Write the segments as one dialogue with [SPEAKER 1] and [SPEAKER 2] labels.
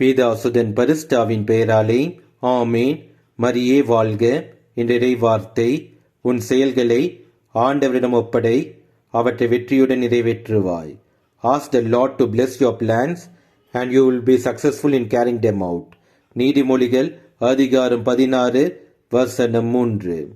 [SPEAKER 1] பேதாசுதன் பரிஸ்டாவின் பெயராலே ஆமேன். மரியே வாழ்க. என்ற வார்த்தை உன் செயல்களை ஆண்டவரிடம் ஒப்படை. அவற்றை வெற்றியுடன் நிறைவேற்றுவாய். As the Lord to bless your plans and you will be successful in carrying them out நீதிமொழிகள் அதிகாரம் பதினாறு வசனம் மூன்று.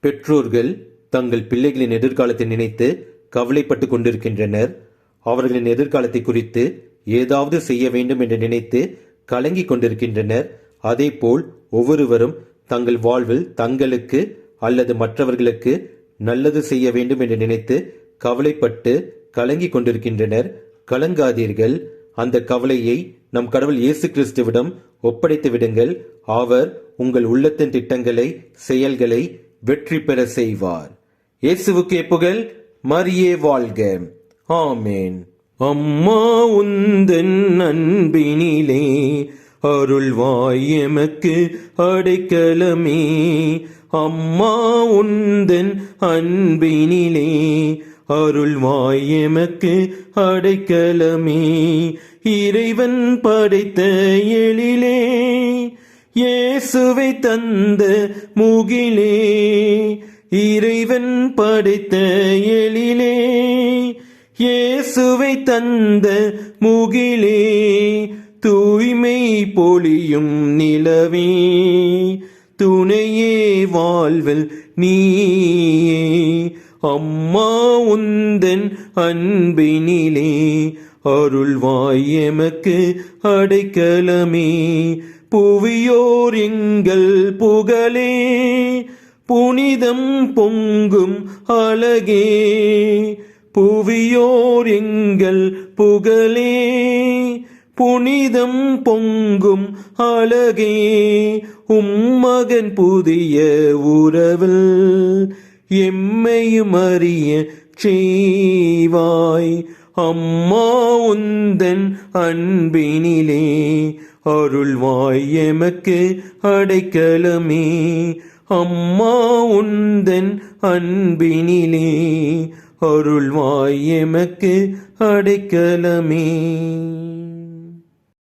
[SPEAKER 1] பெற்றோர்கள் தங்கள் பிள்ளைகளின் எதிர்காலத்தை நினைத்து கவலைப்பட்டு கொண்டிருக்கின்றனர். அவர்களின் எதிர்காலத்தை குறித்து ஏதாவது செய்ய வேண்டும் என்று நினைத்து கலங்கிக் கொண்டிருக்கின்றனர். அதேபோல் ஒவ்வொருவரும் தங்கள் வாழ்வில் தங்களுக்கு அல்லது மற்றவர்களுக்கு நல்லது செய்ய வேண்டும் என்று நினைத்து கவலைப்பட்டு கலங்கிக் கொண்டிருக்கின்றனர். கலங்காதீர்கள். அந்த கவலையை நம் கடவுள் இயேசு கிறிஸ்துவிடம் ஒப்படைத்து விடுங்கள். அவர் உங்கள் உள்ளத்தின் திட்டங்களை செயல்களை வெற்றி பெற செய்வார். இயேசுவுக்கே புகழ். மரியே வாழ்க. ஆமேன். அம்மா உந்தன் அன்பினிலே அருள்வாய் எமக்கு அடைக்கலமே. அம்மா உந்தன் அன்பினிலே அருள்வாய் எமக்கு அடைக்கலமே. இறைவன் படைத்த எழிலே இயேசுவை தந்த முகிலே. இறைவன் படைத்த எழிலே இயேசுவை தந்த முகிலே தூய்மை பொழியும் நிலவே துணையே வாழ்வல் நீயே. அம்மா உந்தன் அன்பினிலே அருள்வாய் எமக்கு அடைக்கலமே. புவியோர் எங்கள் புகழே புனிதம் பொங்கும் அழகே. புவியோர் எங்கள் புகழே புனிதம் பொங்கும் அழகே உம்மகன் புதிய உறவில் எம்மையும் அறிய செய்வாய். அம்மா உந்தன் அன்பினிலே அருள்வாய் எமக்கு அடைக்கலமே. அம்மா உந்தன் அன்பினிலே அருள்வாய் எமக்கு அடைக்கலமே.